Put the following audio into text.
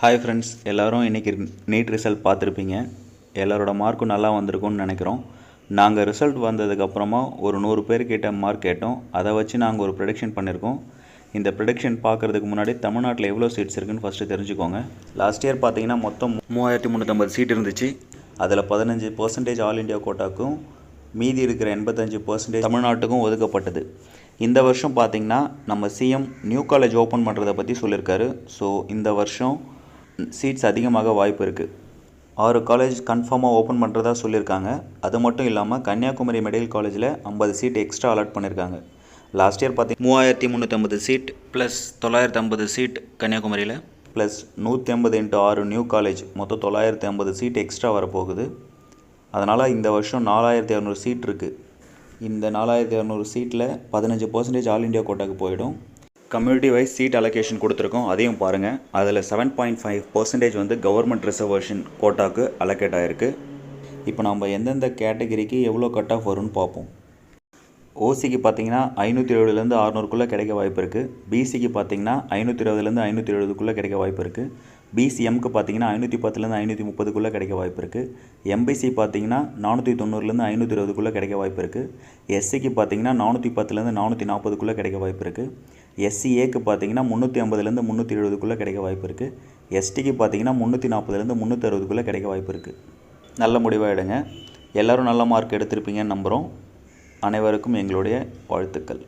Hi friends எல்லோரும் இன்றைக்கி NEET result பார்த்துருப்பீங்க. எல்லாரோட மார்க்கும் நல்லா வந்திருக்கும்னு நினைக்கிறோம். நாங்கள் ரிசல்ட் வந்ததுக்கப்புறமா ஒரு நூறு பேர்கிட்ட மார்க் கேட்டோம். அதை வச்சு நாங்கள் ஒரு ப்ரொடக்ஷன் பண்ணியிருக்கோம் இந்த ப்ரொடக்ஷன் பார்க்குறதுக்கு முன்னாடி தமிழ்நாட்டில் எவ்வளோ சீட்ஸ் இருக்குன்னு ஃபஸ்ட்டு தெரிஞ்சுக்கோங்க. லாஸ்ட் இயர் பார்த்தீங்கன்னா மொத்தம் மூவாயிரத்தி முந்நூற்றம்பது சீட் இருந்துச்சு. அதில் பதினஞ்சு பர்சன்டேஜ் ஆல் இண்டியா கோட்டாக்கும் மீதி இருக்கிற எண்பத்தஞ்சு பர்சன்டேஜ் தமிழ்நாட்டுக்கும் ஒதுக்கப்பட்டது. இந்த வருஷம் பார்த்திங்கன்னா நம்ம சிஎம் நியூ காலேஜ் ஓப்பன் பண்ணுறதை பற்றி சொல்லியிருக்காரு. ஸோ இந்த வருஷம் சீட்ஸ் அதிகமாக வாய்ப்பு இருக்குது ஆறு காலேஜ் கன்ஃபார்மாக ஓப்பன் பண்ணுறதா சொல்லியிருக்காங்க. அது மட்டும் இல்லாமல் கன்னியாகுமரி மெடிக்கல் காலேஜில் ஐம்பது சீட் எக்ஸ்ட்ரா அலாட் பண்ணியிருக்காங்க. லாஸ்ட் இயர் பார்த்தி மூவாயிரத்தி முந்நூற்றம்பது சீட் ப்ளஸ் தொள்ளாயிரத்தி ஐம்பது சீட் கன்னியாகுமரியில். ப்ளஸ் நூற்றி ஐம்பது இன்ட்டு ஆறு நியூ காலேஜ் மொத்தம் தொள்ளாயிரத்தி ஐம்பது சீட் எக்ஸ்ட்ரா வரப்போகுது. அதனால் இந்த வருஷம் நாலாயிரத்தி இரநூறு சீட் இருக்குது இந்த நாலாயிரத்தி இரநூறு சீட்டில் பதினஞ்சு பர்சன்டேஜ் ஆல் இண்டியா கோட்டாக்கு போயிடும். கம்யூனிட்டி வைஸ் சீட் அலோகேஷன் கொடுத்துருக்கோம். அதையும் பாருங்கள் அதில் செவன் பாயிண்ட் ஃபைவ் பர்சன்டேஜ் வந்து கவர்மெண்ட் ரிசர்வேஷன் கோட்டாக்கு அலோகேட் ஆகிருக்கு இப்போ நம்ம எந்தெந்த கேட்டகரிக்கு எவ்வளோ கட் ஆஃப் வரும்னு பார்ப்போம். ஓசிக்கு பார்த்தீங்கன்னா ஐநூற்றி எழுபதுலேருந்து அறநூறுக்குள்ளே கிடைக்க வாய்ப்பு இருக்குது பிசிக்கு பார்த்தீங்கன்னா ஐநூற்றி இருபதுலேருந்து ஐநூற்றி எழுபதுக்குள்ளே கிடைக்க வாய்ப்பு இருக்குது பிசிஎம்க்கு பார்த்தீங்கன்னா ஐநூற்றி பத்துலேருந்து ஐநூற்றி முப்பதுக்குள்ளே கிடைக்க வாய்ப்பு இருக்குது எம்பிசி பார்த்தீங்கன்னா நானூற்றி தொண்ணூறுலேருந்து ஐநூற்றி இருபதுக்குள்ளே கிடைக்க வாய்ப்பு இருக்குது எஸ்சிக்கு பார்த்தீங்கன்னா நானூற்றி பத்துலேருந்து நானூற்றி நாற்பதுக்குள்ளே கிடைக்க வாய்ப்பு இருக்குது எஸ்சிஏக்கு பார்த்தீங்கன்னா முந்நூற்றி ஐம்பதுலேருந்து முந்நூற்றி எழுபதுக்குள்ளே கிடைக்க வாய்ப்பு இருக்குது எஸ்டிக்கு பார்த்தீங்கன்னா முந்நூற்றி நாற்பதுலேருந்து முந்நூற்றி அறுபதுக்குள்ளே கிடைக்க வாய்ப்பு இருக்குது நல்ல முடிவாக எடுங்க. எல்லோரும் நல்ல மார்க் எடுத்திருப்பீங்கன்னு நம்புகிறோம் அனைவருக்கும் எங்களுடைய வாழ்த்துக்கள்.